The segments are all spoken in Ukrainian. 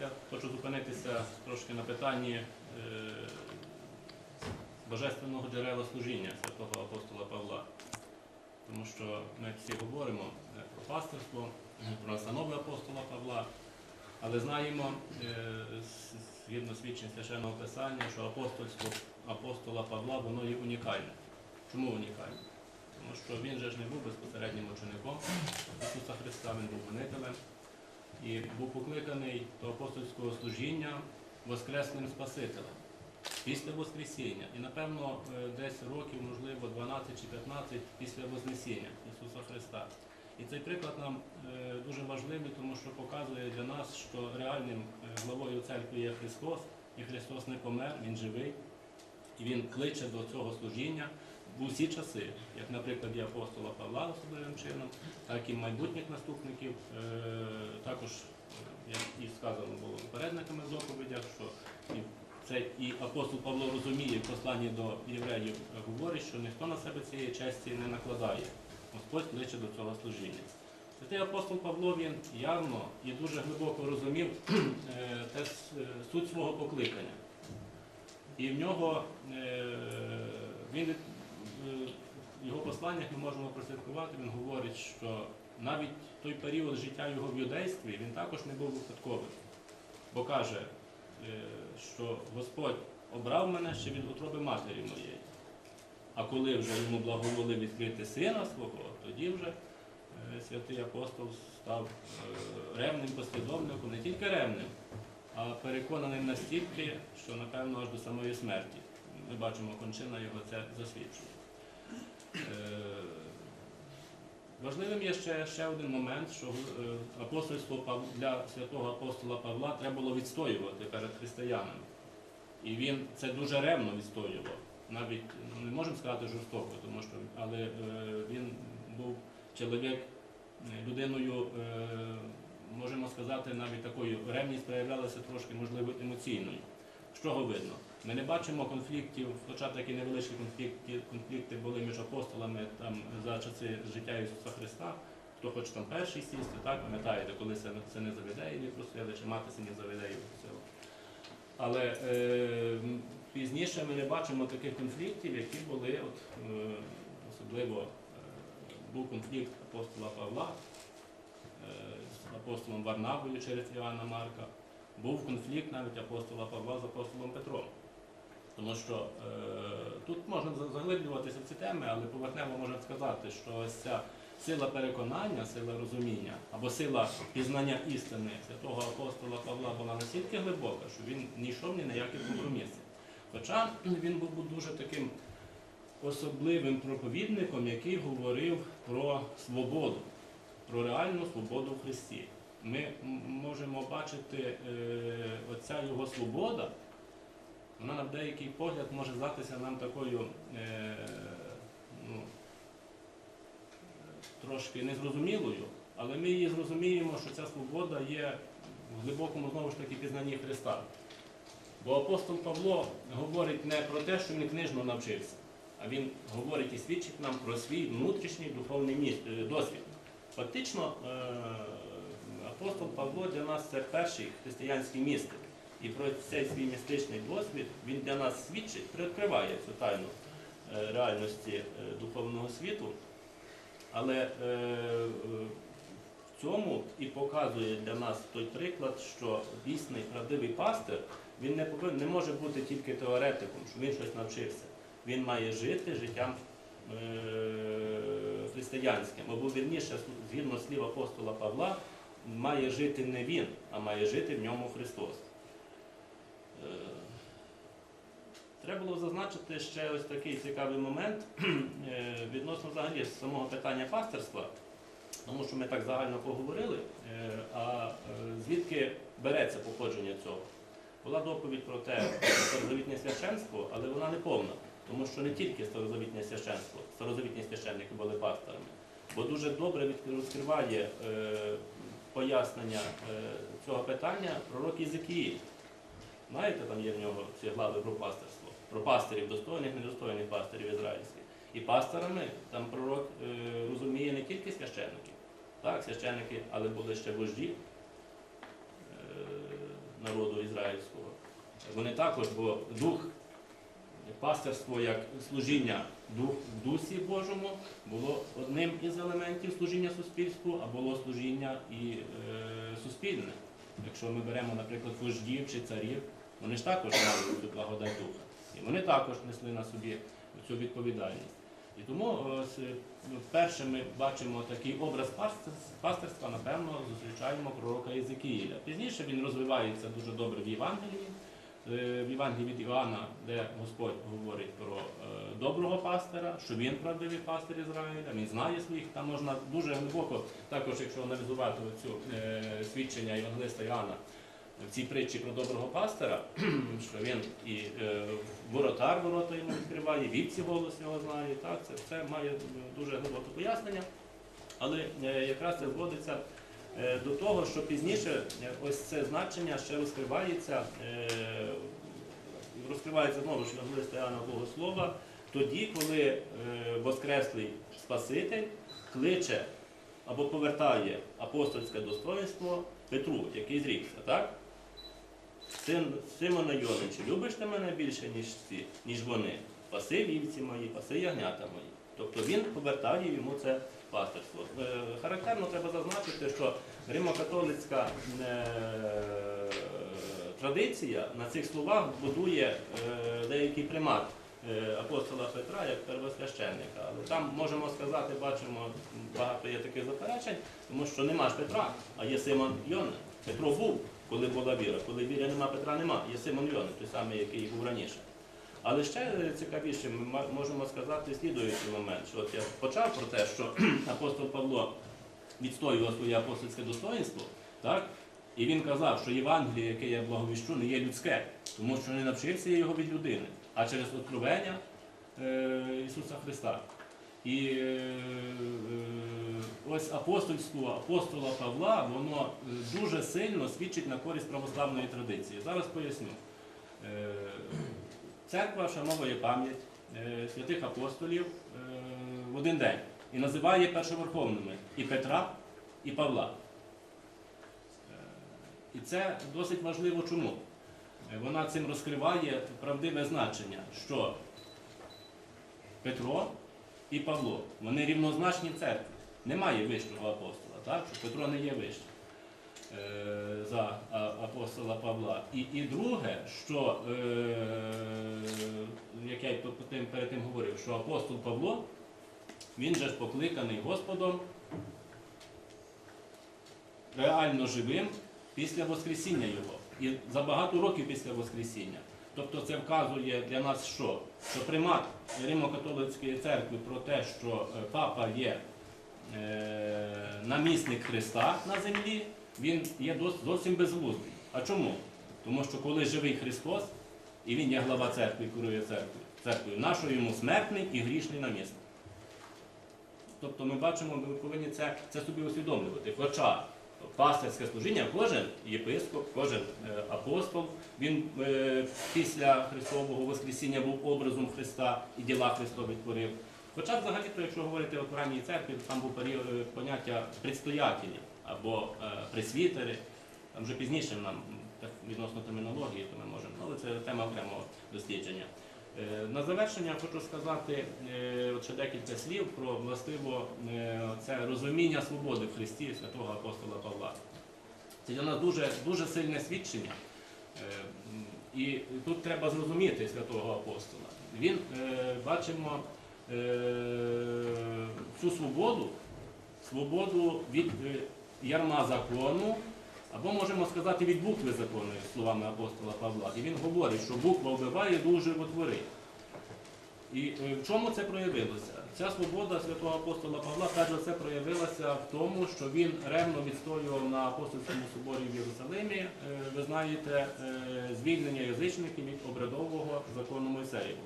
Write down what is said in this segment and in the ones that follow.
Я хочу зупинитися трошки на питанні е, божественного джерела служіння святого апостола Павла. Тому що ми всі говоримо е, про пастирство, е, про настанови апостола Павла, але знаємо згідно свідчень священного писання, що апостольство апостола Павла воно є унікальне. Чому унікальне? Тому що він же ж не був безпосереднім учеником Ісуса Христа, він був гонителем і був покликаний до апостольського служіння Воскресним Спасителем після Воскресіння. І напевно е, десь років, можливо, 12 чи 15 після Вознесіння Ісуса Христа. І цей приклад нам е, дуже важливий, тому що показує для нас, що реальним е, главою церкви є Христос, і Христос не помер, Він живий, і Він кличе до цього служіння в усі часи, як, наприклад, і апостола Павла особливим чином, так і майбутніх наступників. Е, Також, е, як і сказано було попередниками в доповідях, що це і апостол Павло розуміє в посланні до євреїв говорить, що ніхто на себе цієї честі не накладає. Господь кличе до цього служіння. Святий апостол Павло він явно і дуже глибоко розумів е, те суть свого покликання. І в нього він в його посланнях ми можемо прослідкувати, він говорить, що навіть той період життя його в юдействі він також не був випадковим. Бо каже, е, що Господь обрав мене ще від утроби матері моєї. А коли вже йому благоволив відкрити сина свого, тоді вже е, святий апостол став е, ревним послідовником, не тільки ревним, а переконаним настільки, що напевно аж до самої смерті. Ми бачимо, кончина його це засвідчує. Е, Важливим є ще, ще один момент, що е, апостольство для святого апостола Павла треба було відстоювати перед християнами. І він це дуже ревно відстоював. Навіть ну, не можемо сказати жорстоко, тому що, але е, він був чоловік, людиною, можемо сказати, навіть такою ревність проявлялася трошки, можливо, емоційною. З чого видно? Ми не бачимо конфліктів, хоча такі невеличкі конфлікти, конфлікти були між апостолами там, за часи життя Ісуса Христа. Хто хоче там перший сісти, так, пам'ятаєте, коли це, це не просили, чи мати сині заведеї просила. Але е, пізніше ми не бачимо таких конфліктів, які були, от, е, особливо е, був конфлікт апостола Павла е, з апостолом Варнавою через Іоанна Марка, був конфлікт навіть апостола Павла з апостолом Петром. Тому що е, тут можна заглиблюватися в ці теми, але поверхнево можна сказати, що ось ця сила переконання, сила розуміння або сила пізнання істини святого апостола Павла була настільки глибока, що він не йшов ні на які компроміси. Хоча він був дуже таким особливим проповідником, який говорив про свободу, про реальну свободу в Христі. Ми можемо бачити е, оця його свобода, вона на деякий погляд може здатися нам такою е, ну, трошки незрозумілою, але ми її зрозуміємо, що ця свобода є в глибокому знову ж таки пізнанні Христа. Бо апостол Павло говорить не про те, що він книжно навчився, а він говорить і свідчить нам про свій внутрішній духовний е, досвід. Фактично, е, апостол Павло для нас це перший християнський містик. І про цей свій містичний досвід він для нас свідчить, приоткриває цю тайну е, реальності е, духовного світу. Але е, в цьому і показує для нас той приклад, що дійсний правдивий пастир він не повинен, не може бути тільки теоретиком, що він щось навчився. Він має жити життям християнським. Або вірніше, згідно слів апостола Павла, має жити не він, а має жити в ньому Христос. Е, Треба було зазначити ще ось такий цікавий момент е, відносно взагалі самого питання пастирства, тому що ми так загально поговорили, е, а е, звідки береться походження цього? Була доповідь про те, що старозавітнє священство, але вона не повна, тому що не тільки старозавітнє священство, старозавітні священники були пасторами, бо дуже добре розкриває пояснення цього питання пророк Єзекіїль. Знаєте, там є в нього ці глави про пастирство, про пастирів, достойних, недостойних пастирів ізраїльських. І пасторами там пророк е, розуміє не тільки священників, так, священники, але були ще вожді, е, народу ізраїльського. Вони також, бо дух пастирство як служіння дух в дусі Божому було одним із елементів служіння суспільству, а було служіння і е, суспільне. Якщо ми беремо, наприклад, вождів чи царів, вони ж також цю благодать духа. І вони також несли на собі цю відповідальність. І тому е, ну, вперше ми бачимо такий образ пастир- пастирства, напевно, зустрічаємо пророка Єзекіїля. Пізніше він розвивається дуже добре в Євангелії. Е, В Євангелії від Іоанна, де Господь говорить про е, доброго пастира, що він правдивий пастир Ізраїля, він знає своїх, там можна дуже глибоко, також якщо аналізувати цю свідчення Євангелиста Іоанна в цій притчі про доброго пастира, що він і е, воротар ворота йому відкриває, вівці голос його знає. Так, це все має дуже глибоке пояснення. Але е, якраз це зводиться е, до того, що пізніше е, ось це значення ще розкривається, е, розкривається знову ж Євангелиста Іоанна Богослова, тоді, коли е, Воскреслий Спаситель кличе або повертає апостольське достоинство Петру, який зрікся, так? Син Симона Йоничу, любиш ти мене більше, ніж ці, ніж вони? Паси вівці мої, паси ягнята мої. Тобто він повертає йому це пастирство. Е, Характерно треба зазначити, що римокатолицька е, традиція на цих словах будує е, деякий примат апостола Петра як первосвященника. Але там можемо сказати, бачимо, багато є таких заперечень, тому що нема ж Петра, а є Симон Йони. Петро був, коли була віра. Коли віри нема, Петра нема. Є Симон Йони, той самий, який був раніше. Але ще цікавіше, ми можемо сказати слідуючий момент, що от я почав про те, що апостол Павло відстоював своє апостольське достоинство, так? і він казав, що Євангеліє, яке я благовіщу, не є людське, тому що не навчився його від людини, а через откровення е, Ісуса Христа. І е, е, ось апостольство апостола Павла, воно е, дуже сильно свідчить на користь православної традиції. Зараз поясню. Церква вшановує пам'ять святих апостолів в один день і називає першоверховними і Петра, і Павла. І це досить важливо чому? Вона цим розкриває правдиве значення, що Петро і Павло, вони рівнозначні церкві. Немає вищого апостола, так? що Петро не є вищим е, за апостола Павла. І, і друге, що, е, як я перед тим говорив, що апостол Павло, він же ж покликаний Господом реально живим після Воскресіння Його. І за багато років після Воскресіння. Тобто це вказує для нас що? Що примат Римо-католицької церкви про те, що е, папа є е, намісник Христа на землі, він є зовсім безглуздий. А чому? Тому що коли живий Христос, і він є глава церкви, і керує церквою, нашою йому смертний і грішний намісник. Тобто ми бачимо, ми повинні це, це собі усвідомлювати. Хоча пастирське служіння, кожен єпископ, кожен е, апостол, він е, після Христового Воскресіння був образом Христа і діла Христові творив. Хоча взагалі, то, якщо говорити в ранній церкві, там був е, поняття предстоятелі або пресвітери. Там вже пізніше нам відносно термінології, то ми можемо, але це тема окремого дослідження. Е, На завершення хочу сказати е, ще декілька слів про властиво е, це розуміння свободи в Христі святого апостола Павла. Це для нас дуже, дуже сильне свідчення. І тут треба зрозуміти святого апостола. Він, бачимо, цю свободу, свободу від ярма закону, або можемо сказати від букви закону, словами апостола Павла. І він говорить, що буква вбиває, дух животворить. І е, в чому це проявилося? Ця свобода святого апостола Павла за все проявилася в тому, що він ревно відстоював на апостольському соборі в Єрусалимі, е, ви знаєте, е, звільнення язичників від обрядового закону Мойсеєву.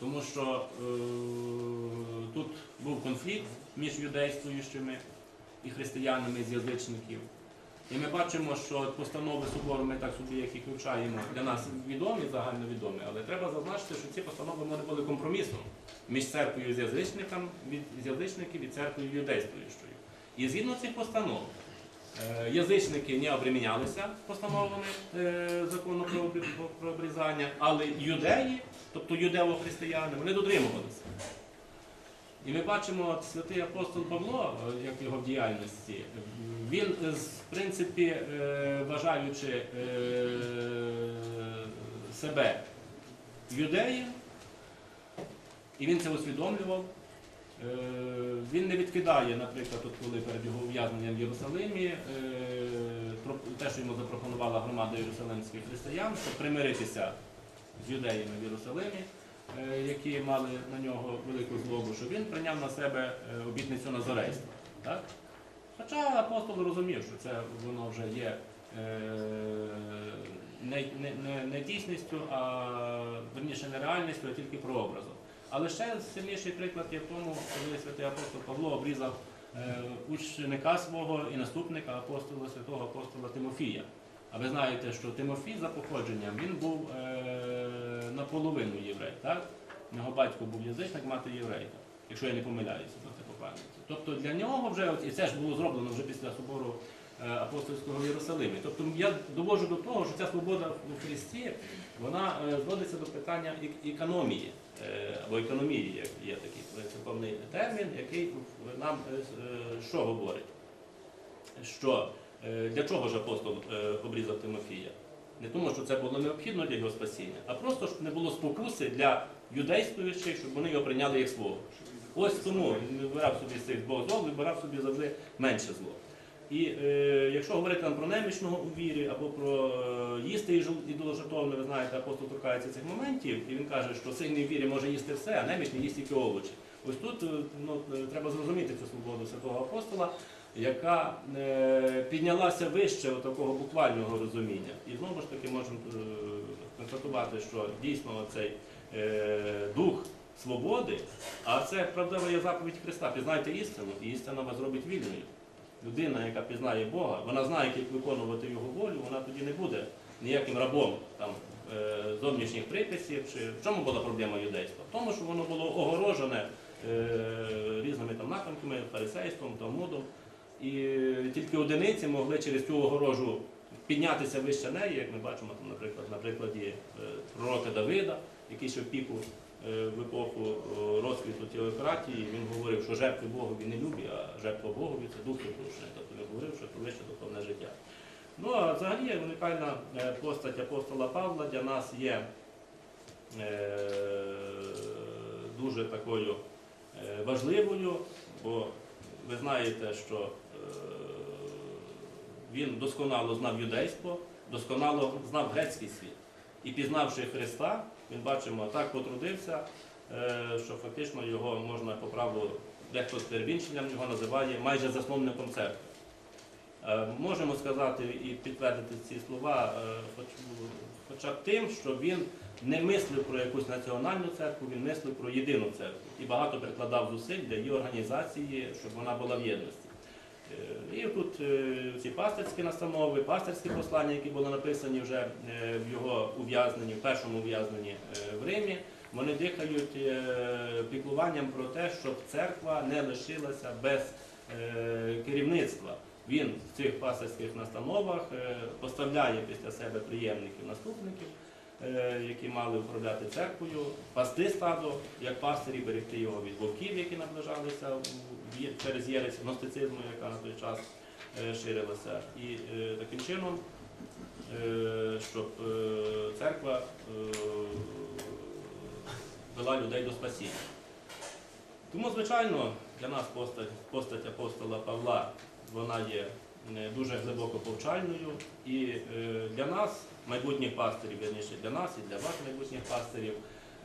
Тому що тут був конфлікт між юдействуючими і християнами з язичників. І ми бачимо, що постанови собору, ми так собі, їх вивчаємо, для нас відомі, загальновідомі, але треба зазначити, що ці постанови вони були компромісом між церквою з язичником, від язичників і церквою юдействуючою. І згідно цих постанов, Е, Язичники не обремінялися постановами е, закону про обрізання, але юдеї, тобто юдево-християни, вони дотримувалися. І ми бачимо, святий апостол Павло, е, як його в діяльності, він, е, в принципі, е, вважаючи себе юдеєм, і він це усвідомлював. Він не відкидає, наприклад, от коли перед його ув'язненням в Єрусалимі, те, що йому запропонувала громада єрусалимських християн, щоб примиритися з юдеями в Єрусалимі, які мали на нього велику злобу, що він прийняв на себе е, обітницю назарейства. Так? Хоча апостол розумів, що це воно вже є е, не, не, не, не дійсністю, а верніше не реальністю, а тільки прообразом. Але ще сильніший приклад є в тому, коли святий апостол Павло обрізав е, ученика свого і наступника апостола святого апостола Тимофія. А ви знаєте, що Тимофій за походженням він був е, наполовину єврей, так? Його батько був язичник, мати єврейка, якщо я не помиляюся за це по. Тобто для нього вже, і це ж було зроблено вже після собору е, апостольського в Єрусалимі. Тобто я доводжу до того, що ця свобода в Христі, вона е, зводиться до питання економії е, або економії, як є такий церковний термін, який нам що говорить? Що для чого ж апостол обрізав Тимофія? Не тому, що це було необхідно для його спасіння, а просто щоб не було спокуси для юдействуючих, щоб вони його прийняли як свого. Ось тому він вибирав собі з цих двох зол, вибирав собі завжди менше зло. І е, якщо говорити там про немічного у вірі або про е, їсти і ви знаєте, апостол торкається цих моментів, і він каже, що сильний в вірі може їсти все, а немічний їсть тільки овочі. Ось тут е, ну, е, треба зрозуміти цю свободу святого апостола, яка е, піднялася вище такого буквального розуміння. І знову ж таки можемо е, констатувати, що дійсно цей е, дух свободи, а це правдива є заповідь Христа. Пізнайте істину, і істина вас зробить вільною. Людина, яка пізнає Бога, вона знає, як виконувати його волю, вона тоді не буде ніяким рабом там, зовнішніх приписів. Чи в чому була проблема юдейства? В тому, що воно було огорожене е, різними там напрямками, фарисейством, талмудом. І тільки одиниці могли через цю огорожу піднятися вище неї, як ми бачимо, там, наприклад, на прикладі е, пророка Давида, який ще в піку е, в епоху е, розквіту теократії, він говорив, що жертви Богові не любі, а жертва Богові це дух відрушений. Тобто він говорив, що це вище духовне життя. Ну а взагалі унікальна постать апостола Павла для нас є дуже такою важливою, бо ви знаєте, що він досконало знав юдейство, досконало знав грецький світ. І пізнавши Христа, він бачимо, так потрудився, е, що фактично його можна по праву, дехто з перебільшенням його називає майже засновником церкви. Е, Можемо сказати і підтвердити ці слова, е, хоч- хоча б тим, що він не мислив про якусь національну церкву, він мислив про єдину церкву і багато прикладав зусиль для її організації, щоб вона була в єдності. Е, І тут е, ці пастирські настанови, пастирські послання, які були написані вже е, в його ув'язненні, в першому ув'язненні в Римі, вони дихають піклуванням про те, щоб церква не лишилася без керівництва. Він в цих пастирських настановах поставляє після себе приємників, наступників, які мали управляти церквою, пасти стадо, як пастирі, берегти його від вовків, які наближалися в через єресь гностицизму, яка на той час е, ширилася. І е, таким чином, е, щоб церква вела людей до спасіння. Тому, звичайно, для нас постать, постать апостола Павла вона є дуже глибоко повчальною. І для нас, майбутніх пастирів, вірніше для нас і для вас, майбутніх пастирів,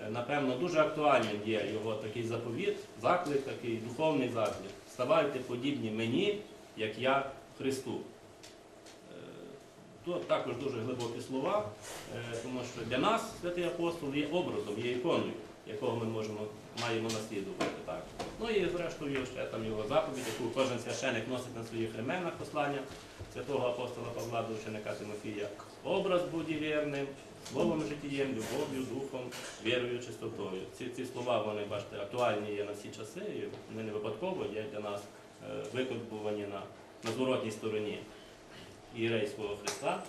напевно, дуже актуальним є його такий заповіт, заклик, такий духовний заклик. Ставайте подібні мені, як я Христу. Тут також дуже глибокі слова, е, тому що для нас святий апостол є образом, є іконою, якого ми можемо, маємо наслідувати. Так? Ну і зрештою ще там його заповідь, яку кожен священик носить на своїх ременах послання святого апостола Павла до ученика Тимофія. Образ будь вірним, словом життєм, любов'ю, духом, вірою, чистотою. Ці, ці слова, вони, бачите, актуальні є на всі часи, і вони не випадково є для нас е, викорбувані на, на зворотній стороні Ірейського Христа.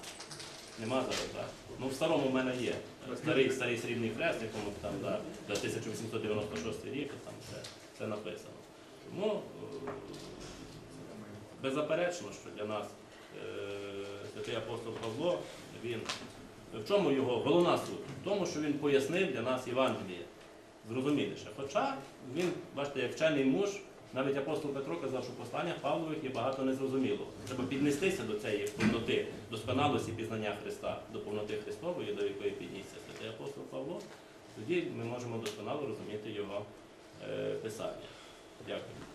Нема зараз, так? Ну, в старому в мене є. Старий, старий срібний хрест, якому там да, 1896 рік там це, це написано. Тому е, беззаперечно, що для нас е, святий апостол Павло, він в чому його головна суть? В тому, що він пояснив для нас Євангеліє зрозуміліше. Хоча він, бачите, як вчений муж, навіть апостол Петро казав, що в посланнях Павлових є багато незрозумілого. Треба піднестися до цієї повноти, досконалості пізнання Христа, до повноти Христової, до якої піднісся святий апостол Павло. Тоді ми можемо досконало розуміти його писання. Дякую.